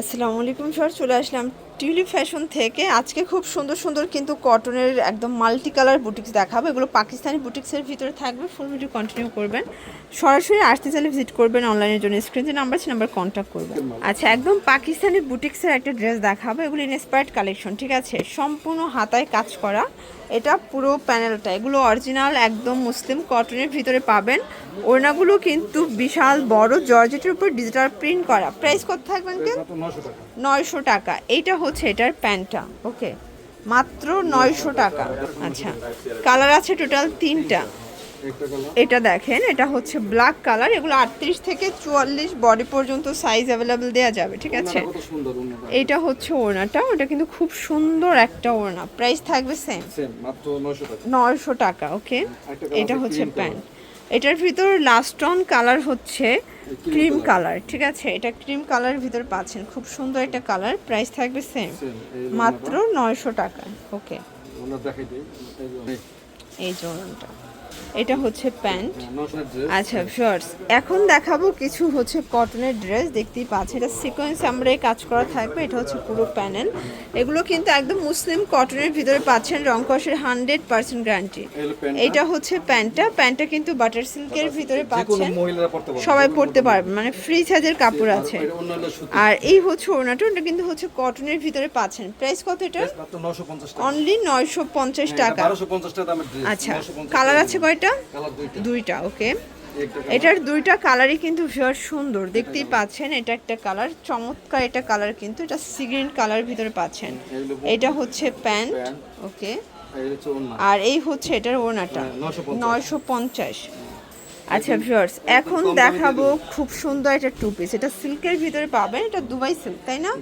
আসসালামু আলাইকুম স্যার, চলে আসলাম টিউলিপ ফ্যাশন থেকে। আজকে খুব সুন্দর সুন্দর কিন্তু কটনের একদম মাল্টি কালার বুটিক্স দেখাবো। এগুলো পাকিস্তানি বুটিক্সের ভিতরে থাকবে। ফুল ভিডিও কন্টিনিউ করবেন। সরাসরি আসতে চাইলে ভিজিট করবেন অনলাইনের জন্য। স্ক্রিন যে নাম্বার আছে নাম্বার কন্ট্যাক্ট করবেন। আচ্ছা একদম পাকিস্তানি বুটিক্সের একটা ড্রেস দেখাবো। এগুলো ইনস্পায়ার্ড কালেকশন ঠিক আছে? সম্পূর্ণ হাতায় কাজ করা। এটা পুরো প্যানেলটা এগুলো অরিজিনাল একদম মুসলিম কটনের ভিতরে পাবেন। ওড়নাগুলো কিন্তু বিশাল বড়। জর্জেটের উপর ডিজিটাল প্রিন্ট করা। প্রাইস কত থাকবেন কেন নয়শো টাকা। এইটা হচ্ছে এটার প্যান্টটা ওকে? মাত্র নয়শো টাকা। আচ্ছা কালার আছে টোটাল তিনটা। এটা দেখেন এটা হচ্ছে ব্ল্যাক কালার এগুলো আটত্রিশ থেকে চুয়াল্লিশ বডি পর্যন্ত সাইজ অ্যাভেলেবেল দেওয়া যাবে ঠিক আছে? এইটা হচ্ছে ওড়নাটা ওটা কিন্তু খুব সুন্দর একটা ওড়না। প্রাইস থাকবে সেম। নয়শো টাকা। ওকে? এটা হচ্ছে প্যান্ট। এটার ভিতর লাস্ট অন কালার হচ্ছে ক্রিম কালার ঠিক আছে? এটা ক্রিম কালার ভিতর পাচ্ছেন। খুব সুন্দর একটা কালার প্রাইস থাকবে সেম মাত্র নয়শো টাকা ওকে ওনার দেখাই দিই। এই জোড়নটা এটা হচ্ছে প্যান্ট। হ্যাঁ, আচ্ছা শর্টস এখন দেখাবো কিছু হচ্ছে কটনের ড্রেস দেখতেই পাচ্ছেন এটা সিকোয়েন্স আমরা কাজ করা থাকবে এটা হচ্ছে পুরো প্যানেল এগুলো কিন্তু একদম মুসলিম কটনের ভিতরে পাচ্ছেন রংকসের হান্ড্রেড পার্সেন্ট গ্যারান্টি এইটা হচ্ছে প্যান্টটা। প্যান্টটা কিন্তু বাটার সিল্কের ভিতরে পাচ্ছেন। মহিলারা পড়তে পারবে। সবাই পরতে পারবে মানে ফ্রি সাইজের কাপড় আছে। এটা আর এই হচ্ছে ওড়নাটা ওটা কিন্তু হচ্ছে কটনের ভিতরে পাচ্ছেন। প্রাইস কত এটা অনলি নয়শো পঞ্চাশ টাকা। ড্রেস আচ্ছা কালার আছে কয়টা? দুইটা। ওকে। এটার দুইটা কালারই কিন্তু ভীষণ সুন্দর। দেখতেই পাচ্ছেন এটা একটা কালার। চমৎকার এটা কালার কিন্তু। এটা সিগ্রিন কালার ভিতরে পাচ্ছেন। এটা হচ্ছে প্যান্ট। ওকে। আর এই হচ্ছে এটার ওড়নাটা। হ্যাঁ, 950 নয়শো পঞ্চাশ। আচ্ছা ভিউয়ার্স এখন দেখাবো খুব সুন্দর একটা টু পিস এটা সিল্কের ভিতরে পাবেন এটা দুবাই সিল্ক তাই না?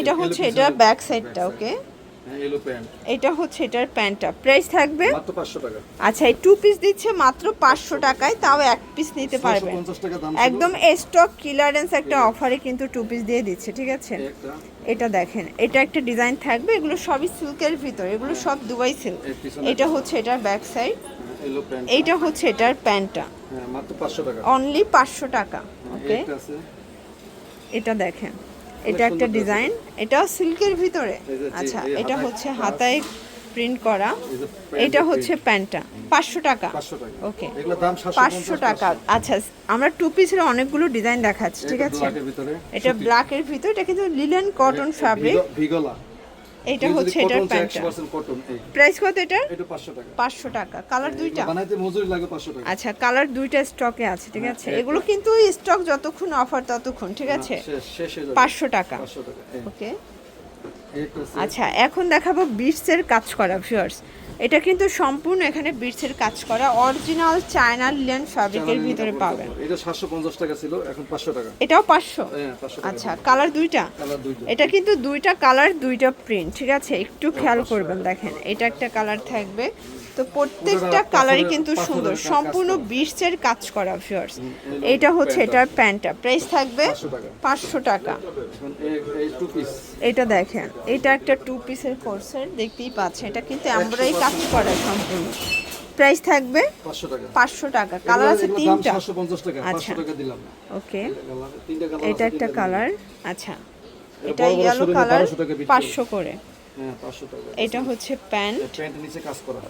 এটা হচ্ছে এটা ব্যাক সাইডটা ওকে হ্যাঁ এটা হচ্ছে এটার প্যান্টটা। প্রাইস থাকবে? মাত্র পাঁচশো টাকা। আচ্ছা এই টু পিস দিচ্ছে মাত্র পাঁচশো টাকায় তাও এক পিস নিতে পারবেন পঞ্চাশ টাকা দাম একদম স্টক ক্লিয়ারেন্স একটা অফারে কিন্তু টু পিস দিয়ে দিচ্ছে ঠিক আছে? এটা দেখেন এটা একটা ডিজাইন থাকবে এগুলো সবই সিল্কের ভিতর এগুলো সব দুবাই সিল্ক এটা হচ্ছে এটার ব্যাক সাইড এইটা হচ্ছে এটার প্যান্টটা। হ্যাঁ মাত্র পাঁচশো টাকা। অনলি পাঁচশো টাকা ওকে এটা দেখেন। এটা একটা ডিজাইন। এটাও সিল্কের ভিতরে। আচ্ছা এটা হচ্ছে হাতায় প্রিন্ট করা। এটা হচ্ছে প্যান্টটা। পাঁচশো টাকা। ওকে পাঁচশো টাকা। আচ্ছা আমরা টু পিসের অনেকগুলো ডিজাইন দেখাচ্ছি ঠিক আছে? এটা ব্ল্যাকের ভিতরে এটা কিন্তু লিলেন কটন ফ্যাব্রিক এটা হচ্ছে এটার প্যান্টটা। প্রাইস কত এটা পাঁচশো টাকা। কালার দুইটা? বানাইতে মজুরি লাগে পাঁচশো টাকা। আচ্ছা কালার দুইটা স্টকে আছে ঠিক আছে? হ্যাঁ, এগুলো কিন্তু স্টক যতক্ষণ অফার ততক্ষণ ঠিক আছে? শেষ শেষ হয়ে যাবে। পাঁচশো টাকা। পাঁচশো টাকা ওকে। আছে। আচ্ছা এখন দেখাবো বিটসের কাজ করা ভিউয়ার্স এটা কিন্তু সম্পূর্ণ এখানে বিটসের কাজ করা। অরিজিনাল চায়না লিলেন ফ্যাব্রিকের ভিতরে পাবেন। এটা সাতশো পঞ্চাশ টাকা ছিল এখন পাঁচশো টাকা। এটাও পাঁচশো? হ্যাঁ পাঁচশো টাকা। আচ্ছা কালার দুইটা? কালার দুইটা। এটা কিন্তু দুইটা কালার দুইটা প্রিন্ট ঠিক আছে? একটু খেয়াল করবেন দেখেন এটা একটা কালার থাকবে। তো প্রত্যেকটা কালারই কিন্তু সুন্দর। সম্পূর্ণ। বিটসের কাজ করা ভিউয়ার্স এটা হচ্ছে। এটার প্যান্টটা প্রাইস থাকবে পাঁচশো টাকা। এটা দেখেন এটা একটা টু পিসের কোর্সের দেখতেই পাচ্ছেন। এটা কিন্তু আমরাই কাজ করা সম্পূর্ণ। প্রাইস থাকবে পাঁচশো টাকা। কালার আছে তিনটা। আচ্ছা। পাঁচশো টাকা দিলাম। ওকে এটা একটা কালার আচ্ছা। এটা ইয়েলো কালার 1200 পাঁচশো করে। হ্যাঁ এটা হচ্ছে প্যান্ট।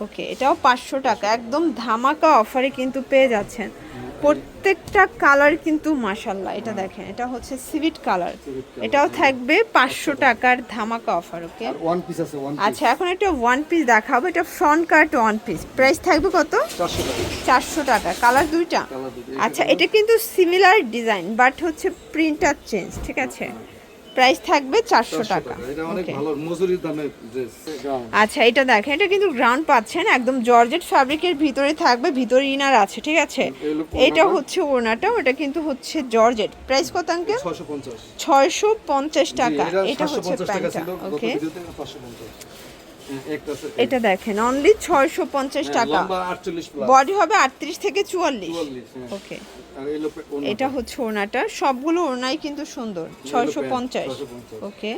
ওকে এটাও পাঁচশো টাকা। একদম ধামাকা অফারে কিন্তু পেয়ে যাচ্ছেন। প্রত্যেকটা কালার কিন্তু মাসাল্লাহ এটা দেখেন এটা হচ্ছে সিভিট কালার। এটাও থাকবে পাঁচশো টাকার ধামাকা অফার ওকে? আচ্ছা এখন একটা ওয়ান পিস দেখাবো। এটা front cut one piece price থাকবে কত? চারশো টাকা। কালার দুইটা? আচ্ছা এটা কিন্তু সিমিলার ডিজাইন বাট হচ্ছে প্রিন্টার চেঞ্জ ঠিক আছে? প্রাইস থাকবে চারশো টাকা। আচ্ছা এটা দেখেন এটা কিন্তু গ্রাউন্ড পাচ্ছেন একদম জর্জেট ফ্যাব্রিকের ভিতরে থাকবে ভিতরে ইনার আছে ঠিক আছে? এটা হচ্ছে ওনাটা ওটা কিন্তু হচ্ছে জর্জেট। প্রাইস কত আঙ্কেল ছয়শো পঞ্চাশ। টাকা। এটা এটা হচ্ছে প্যান্টটা ওকে এটা দেখেন অনলি ছয়শো পঞ্চাশ হ্যাঁ, টাকা। লম্বা 48 প্লাস বডি হবে আটত্রিশ থেকে চুয়াল্লিশ। 44 হ্যাঁ। ওকে ওড়নাটা। এটা হচ্ছে ওনাটা সবগুলো ওনাই কিন্তু সুন্দর ছয়শো পঞ্চাশ। ওকে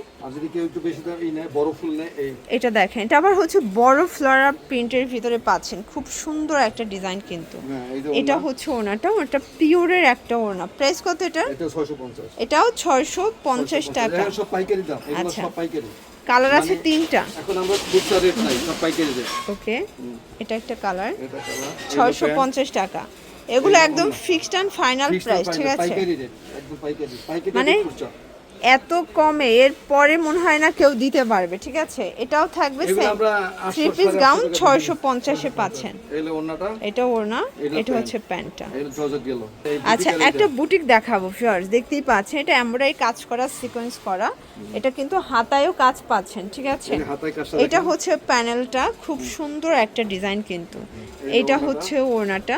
এটা দেখেন এটা আবার হচ্ছে বড় ফ্লোরা প্রিন্টের ভিতরে পাচ্ছেন। খুব সুন্দর একটা ডিজাইন কিন্তু। হ্যাঁ এটা হচ্ছে ওনাটা ওটা পিওরের একটা ওনা প্রাইস কত এটা? এটা 650 এটাও ছয়শো পঞ্চাশ টাকা। আচ্ছা। কালার আছে মানে- তিনটা। এখন আমরা খুচরা রেট নাই সব পাইকারি রেট ওকে এটা একটা কালার। এটা কালার। ছয়শো পঞ্চাশ টাকা। এগুলো একদম ফিক্সড এন্ড ফাইনাল প্রাইস ঠিক আছে? পাইকারি রেট একদম পাইকারি পাইকারি মানে খুচরা। এত কমে এর পরে মনে হয় না কেউ দিতে পারবে ঠিক আছে? এটাও থাকবে থ্রি পিস গাউন 800 টাকা ছয়শো পঞ্চাশে পাচ্ছেন। এটা ওড়না এটা হচ্ছে প্যান্টটা। আচ্ছা একটা বুটিক দেখাবো ফিয়ার্স দেখতেই পাচ্ছেন এটা এমব্রয়ডারি কাজ করা সিকোয়েন্স করা। এটা কিন্তু হাতায়ও কাজ পাচ্ছেন ঠিক আছে? এটা হচ্ছে প্যানেলটা খুব সুন্দর একটা ডিজাইন কিন্তু। এটা হচ্ছে ওড়নাটা।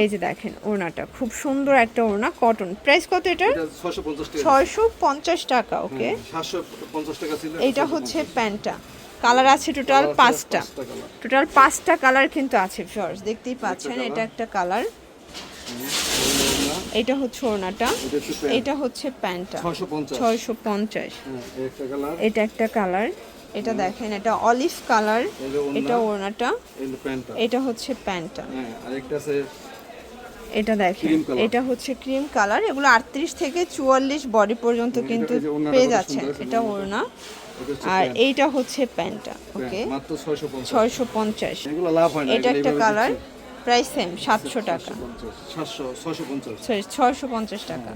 এই যে দেখেন ওড়নাটা। খুব সুন্দর একটা ওড়না কটন প্রাইস কত এটা এটা 650 টাকা ছয়শো পঞ্চাশ টাকা ওকে। হুম, 750 টাকা ছিল এইটা হচ্ছে প্যান্টটা। কালার আছে টোটাল পাঁচটা। টোটাল পাঁচটা কালার কিন্তু আছে ফিয়ার্স দেখতেই পাচ্ছেন এটা একটা কালার। এটা হচ্ছে ওড়নাটা। এটা হচ্ছে প্যান্ট। প্যান্টটা। 650 ছয়শো পঞ্চাশ। এটা একটা কালার। এটা দেখেন এটা অলিভ কালার। এটা। এটা ওড়নাটা। এটা হচ্ছে প্যান্টটা। হ্যাঁ আরেকটা আছে এটা দেখেন এটা হচ্ছে ক্রিম কালার এগুলো আটত্রিশ থেকে চুয়াল্লিশ বডি পর্যন্ত কিন্তু পেয়ে যাচ্ছেন। এটা। ওড়না। আর এইটা হচ্ছে প্যান্টটা ওকে? মাত্র 650 ছয়শো পঞ্চাশ। এগুলো লাভ হয় না এটা একটা কালার প্রাইস সেম সাতশো টাকা। 700 650 ছয়শো পঞ্চাশ। টাকা।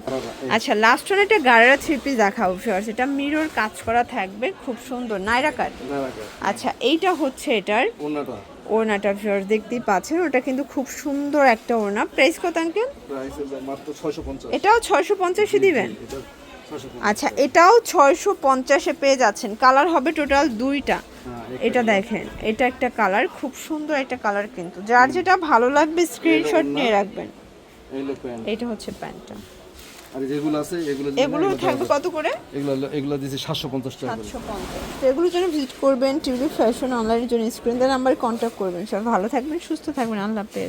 আচ্ছা লাস্ট ওয়ান একটা গাড়ারা থ্রি পিস দেখাবো ফিওর্স এটা মিরর কাজ করা থাকবে খুব সুন্দর। নাইরা কাট? আচ্ছা এইটা হচ্ছে এটার ওড়নাটা ফিওর্স দেখতেই পাচ্ছেন ওটা কিন্তু খুব সুন্দর একটা ওড়না। প্রাইস কত আঙ্কেল প্রাইস মাত্র 650 এটাও ছয়শো পঞ্চাশে দিবেন? আচ্ছা এটাও ছয়শো পঞ্চাশে পেয়ে যাচ্ছেন। কালার হবে টোটাল দুইটা। হ্যাঁ, এটা দেখেন এটা একটা কালার খুব সুন্দর একটা কালার কিন্তু। যার যেটা ভালো লাগবে স্ক্রিনশট। নিয়ে রাখবেন। এটা হচ্ছে প্যান্টটা। আর যেগুলো আছে এগুলো এগুলো থাকবে কত করে। এগুলো এগুলো দিয়েছে 750 টাকা। সাতশো পঞ্চাশ তো এগুলোর জন্য ভিজিট করবেন টিভি ফ্যাশন অনলাইনের জন্য স্ক্রিন নাম্বার কন্ট্যাক্ট করবেন সব ভালো থাকবেন সুস্থ থাকবেন আল্লাহ হাফেজ